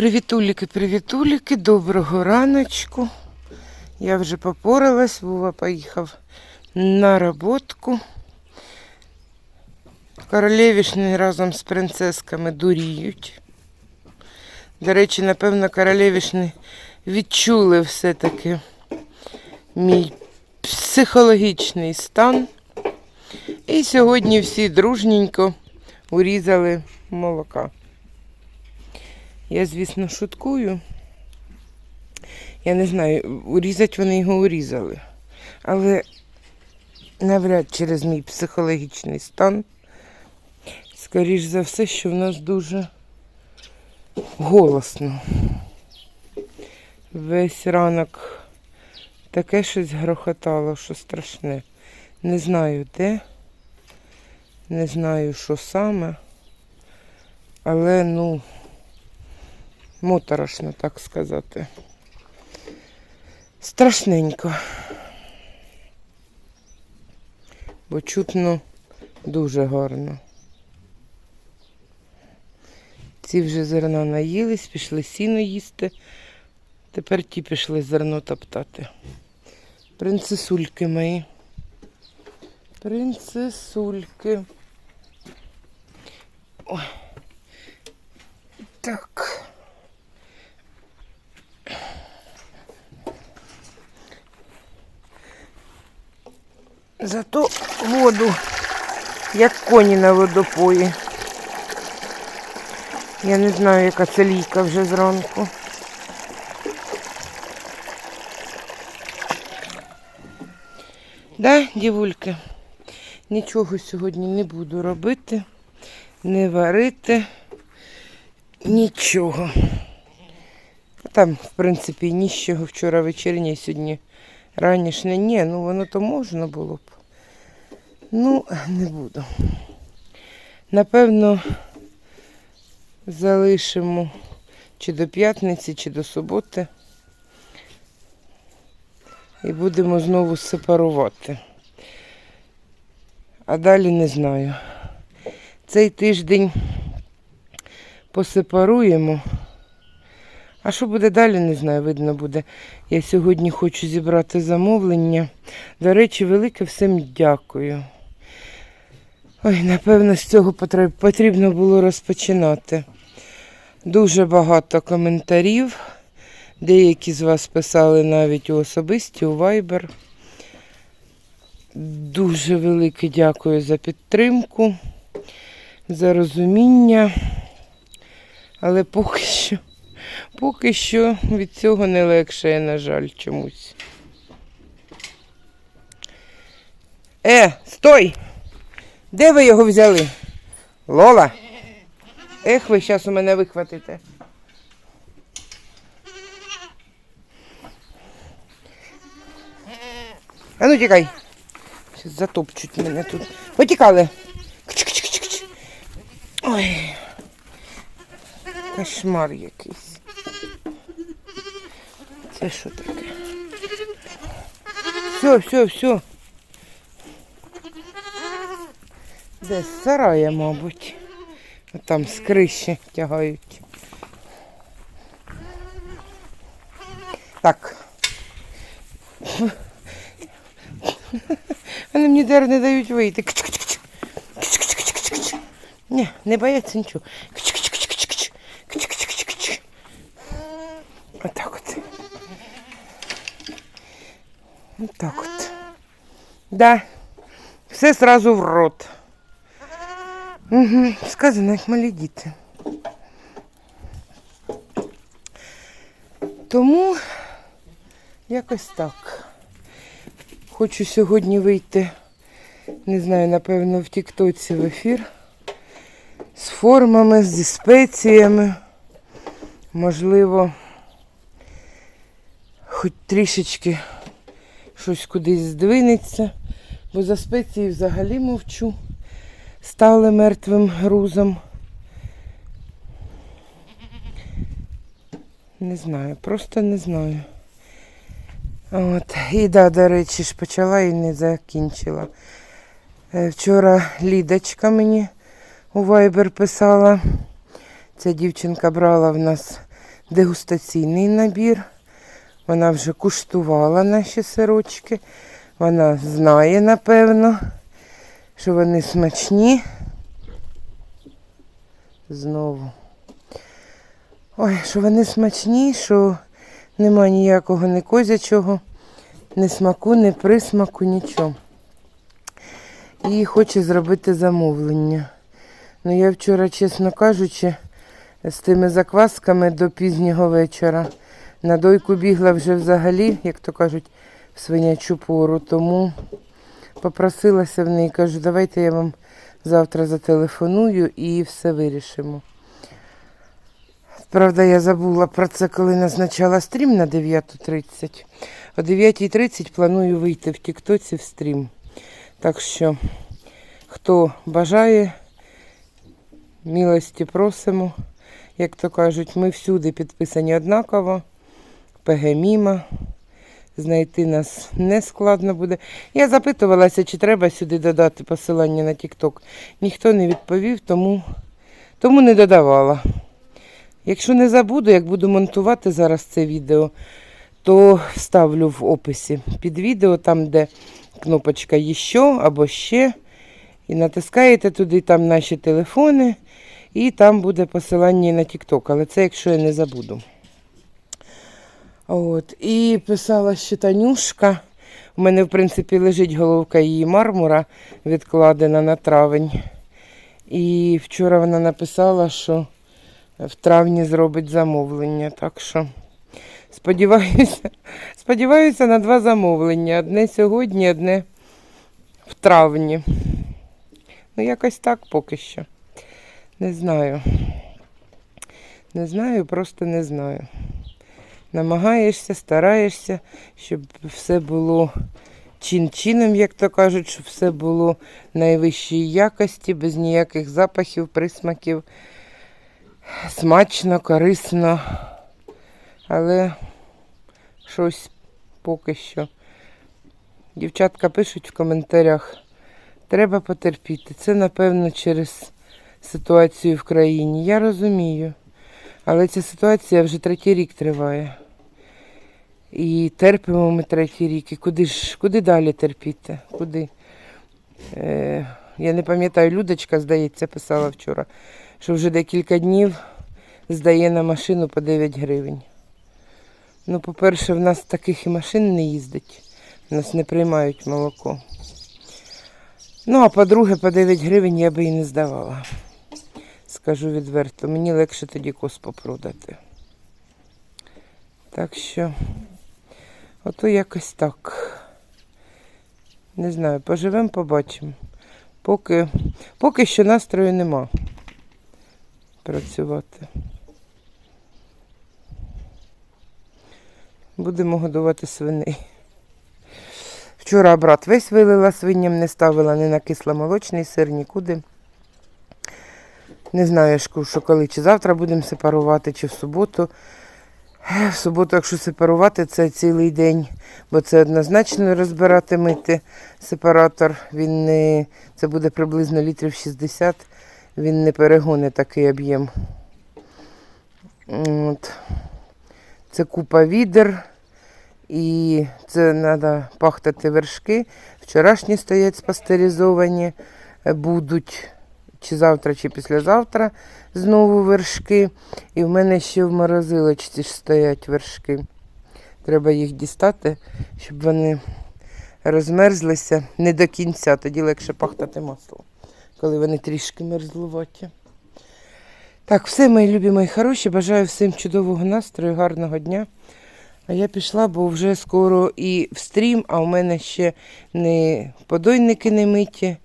Привітуліки, привітуліки, доброго раночку. Я вже попоралась, Вова поїхав на роботку. Королевішни разом з принцесками дуріють. До речі, напевно, королевішни відчули все-таки мій психологічний стан. І сьогодні всі дружненько урізали молока. Я, звісно, шуткую. Я не знаю, урізати вони його урізали. Але навряд через мій психологічний стан. Скоріш за все, що в нас дуже голосно. Весь ранок таке щось грохотало, що страшне. Не знаю де, не знаю, що саме, але ну моторошно, так сказати. Страшненько. Бо чутно дуже гарно. Ці вже зерна наїлись, пішли сіно їсти. Тепер ті пішли зерно топтати. Принцесульки мої. Принцесульки. Ой. Так. Зато воду, як коні на водопої. Я не знаю, яка це лійка вже зранку. Да, дівульки, нічого сьогодні не буду робити, не варити, нічого. Там, в принципі, нічого вчора вечірнє, сьогодні ранішне. Ні, ну воно то можна було б. Ну, не буду. Напевно, залишимо чи до п'ятниці, чи до суботи. І будемо знову сепарувати. А далі не знаю. Цей тиждень посепаруємо. А що буде далі, не знаю, видно буде. Я сьогодні хочу зібрати замовлення. До речі, велике всім дякую. Ой, напевно, з цього потрібно було розпочинати. Дуже багато коментарів. Деякі з вас писали навіть у особисті, у Viber. Дуже велике дякую за підтримку, за розуміння. Але поки що, поки що від цього не легше, на жаль, чомусь. Е, стой! Де ви його взяли? Лола? Ех, ви зараз у мене вихватите. А ну тікай. Зараз затопчуть мене тут. Потікали. Ой. Кошмар якийсь. Це що таке? Все, все, все. Де з сарая, мабуть. Там з криші тягають. Так. Вони мені дер не дають вийти. Ні, не бояться нічого. Отак от. Отак от. Да. Все сразу в рот. Угу. Сказано, як малі діти. Тому якось так. Хочу сьогодні вийти, не знаю, напевно, в Тіктоці в ефір з формами, зі спеціями. Можливо, хоч трішечки щось кудись здвинеться, бо за спеції взагалі мовчу. Стали мертвим грузом. Не знаю, просто не знаю. От. І да, до речі, ж почала і не закінчила. Е, Вчора Лідочка мені у Viber писала. Ця дівчинка брала в нас дегустаційний набір. Вона вже куштувала наші сирочки. Вона знає, напевно, що вони смачні. Знову. Ой, що вони смачні, що нема ніякого ні козячого, ні смаку, ні присмаку, нічого. І хоче зробити замовлення. Ну, я вчора, чесно кажучи, з тими заквасками до пізнього вечора. На дойку бігла вже взагалі, як то кажуть, в свинячу пору. Тому попросилася в неї, кажу, давайте я вам завтра зателефоную і все вирішимо. Правда, я забула про це, коли назначала стрім на 9.30. О 9.30 планую вийти в Тіктоці в стрім. Так що, хто бажає, милості просимо. Як то кажуть, ми всюди підписані однаково. ПГ Міма. Знайти нас не складно буде. Я запитувалася, чи треба сюди додати посилання на TikTok. Ніхто не відповів, тому, тому не додавала. Якщо не забуду, як буду монтувати зараз це відео, то вставлю в описі під відео, там, де кнопочка «Ще» або ще. І натискаєте туди там наші телефони, і там буде посилання на TikTok. Але це якщо я не забуду. От. І писала ще Танюшка. У мене, в принципі, лежить головка її мармура, відкладена на травень. І вчора вона написала, що в травні зробить замовлення. Так що сподіваюся, сподіваюся на два замовлення. Одне сьогодні, одне в травні. Ну, якось так поки що. Не знаю. Не знаю, просто не знаю. Намагаєшся, стараєшся, щоб все було чин-чином, як то кажуть, щоб все було найвищої якості, без ніяких запахів, присмаків. Смачно, корисно. Але щось поки що. Дівчатка пишуть в коментарях. Треба потерпіти. Це, напевно, через ситуацію в країні. Я розумію. Але ця ситуація вже третій рік триває. І терпимо ми третій рік. І куди ж, куди далі терпіти? Куди? Е, я не пам'ятаю, Людочка, здається, писала вчора, що вже декілька днів здає на машину по 9 гривень. Ну, по-перше, в нас таких і машин не їздить. В нас не приймають молоко. Ну, а по-друге, по 9 гривень я би і не здавала. Скажу відверто, мені легше тоді коспо продати. Так що, ото якось так. Не знаю, поживемо, побачимо. Поки, поки що настрою нема працювати. Будемо годувати свиней. Вчора брат весь вилила свиням, не ставила ні на кисломолочний сир, нікуди. Не знаю, що коли, чи завтра будемо сепарувати, чи в суботу. В суботу, якщо сепарувати, це цілий день, бо це однозначно розбирати мити сепаратор. Він не, це буде приблизно літрів 60, він не перегоне такий об'єм. От. Це купа відер. І це треба пахтати вершки. Вчорашні стоять спастеризовані, будуть чи завтра, чи післязавтра знову вершки. І в мене ще в морозилочці ж стоять вершки. Треба їх дістати, щоб вони розмерзлися не до кінця, тоді легше пахтати маслом, коли вони трішки мерзлуваті. Так, все, мої любі, мої хороші. Бажаю всім чудового настрою, гарного дня. А я пішла, бо вже скоро і в стрім, а у мене ще не подойники не миті,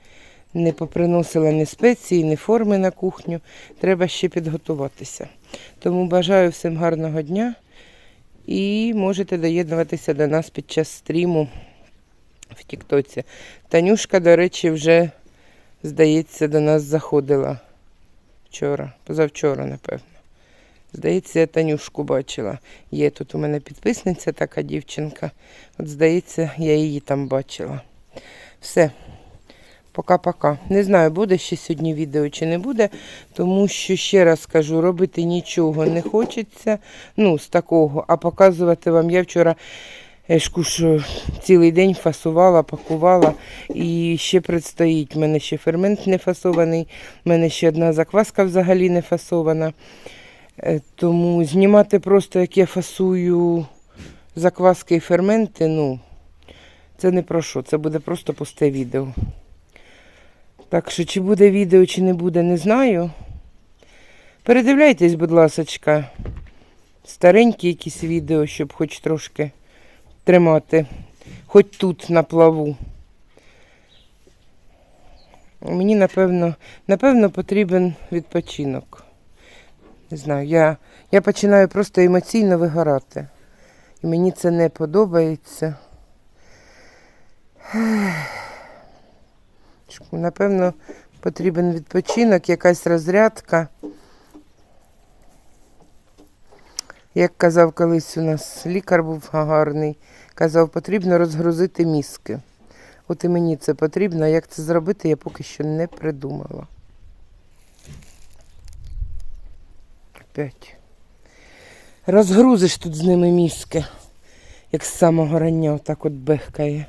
не поприносила ні спеції, ні форми на кухню. Треба ще підготуватися. Тому бажаю всім гарного дня і можете доєднуватися до нас під час стріму в Тіктоці. Танюшка, до речі, вже, здається, до нас заходила вчора, позавчора, напевно. Здається, я Танюшку бачила. Є тут у мене підписниця така дівчинка. От, здається, я її там бачила. Все. Пока-пока. Не знаю, буде ще сьогодні відео чи не буде, тому що ще раз кажу, робити нічого не хочеться. Ну, з такого, а показувати вам. Я вчора е, ж цілий день фасувала, пакувала. І ще предстоїть. У мене ще фермент не фасований, в мене ще одна закваска взагалі не фасована. Е, Тому знімати просто, як я фасую закваски і ферменти, ну, це не про що, це буде просто пусте відео. Так що, чи буде відео, чи не буде, не знаю. Передивляйтесь, будь ласочка, старенькі якісь відео, щоб хоч трошки тримати, хоч тут на плаву. Мені, напевно, напевно, потрібен відпочинок. Не знаю, я, я починаю просто емоційно вигорати. І мені це не подобається. Напевно, потрібен відпочинок, якась розрядка. Як казав колись у нас лікар був гарний, казав, потрібно розгрузити мізки. От і мені це потрібно, а як це зробити, я поки що не придумала. Опять. Розгрузиш тут з ними мізки, як з самого рання отак от бехкає.